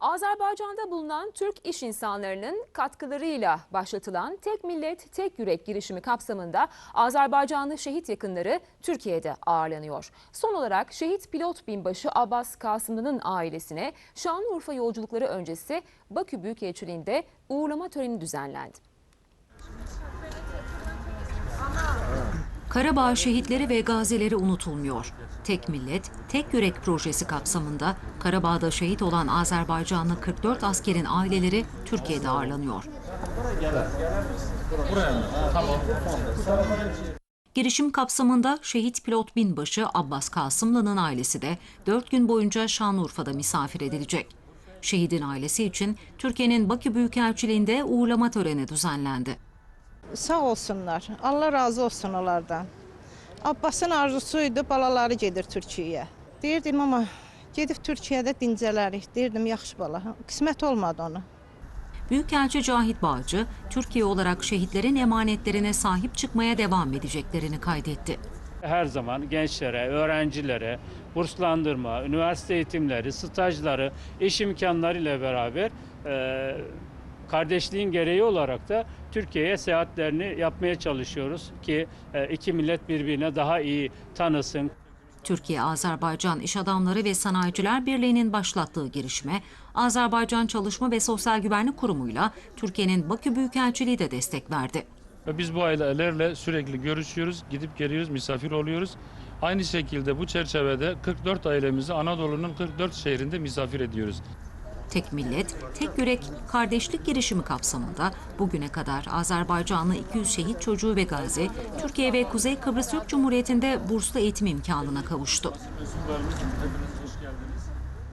Azerbaycan'da bulunan Türk iş insanlarının katkılarıyla başlatılan Tek Millet Tek Yürek girişimi kapsamında Azerbaycanlı şehit yakınları Türkiye'de ağırlanıyor. Son olarak şehit pilot binbaşı Abbas Kasımlı'nın ailesine Şanlıurfa yolculukları öncesi Bakü Büyükelçiliği'nde uğurlama töreni düzenlendi. Karabağ şehitleri ve gazileri unutulmuyor. Tek Millet, Tek Yürek projesi kapsamında Karabağ'da şehit olan Azerbaycanlı 44 askerin aileleri Türkiye'de ağırlanıyor. Girişim kapsamında şehit pilot binbaşı Abbas Kasımlı'nın ailesi de 4 gün boyunca Şanlıurfa'da misafir edilecek. Şehidin ailesi için Türkiye'nin Bakü Büyükelçiliği'nde uğurlama töreni düzenlendi. Sağ olsunlar. Allah razı olsun onlardan. Abbasın arzusuydu, balaları gedir Türkiyəyə. Deyirdim amma gedib Türkiyədə dincələrik. Deyirdim yaxşı bala. Qismət olmadı onu. Büyükelçi Cahit Bağcı, Türkiye olarak şehitlerin emanetlerine sahip çıkmaya devam edeceklerini kaydetti. Her zaman gençlere, öğrencilere burslandırma, üniversite eğitimleri, stajları, iş imkanları ile beraber e, kardeşliğin gereği olarak da Türkiye'ye seyahatlerini yapmaya çalışıyoruz ki e, iki millet birbirine daha iyi tanısın, Türkiye-Azerbaycan İş Adamları ve Sanayiciler Birliği'nin başlattığı girişime Azerbaycan Çalışma ve Sosyal Güvenlik Kurumu'yla Türkiye'nin Bakü Büyükelçiliği de destek verdi. Ve biz bu ailelerle sürekli görüşüyoruz, gidip geliyoruz, misafir oluyoruz. Aynı şekilde bu çerçevede 44 ailemizi Anadolu'nun 44 şehrinde misafir ediyoruz. Tek Millet, Tek Yürek kardeşlik girişimi kapsamında bugüne kadar Azerbaycanlı 200 şehit çocuğu ve gazi, Türkiye ve Kuzey Kıbrıs Türk Cumhuriyeti'nde burslu eğitim imkanına kavuştu.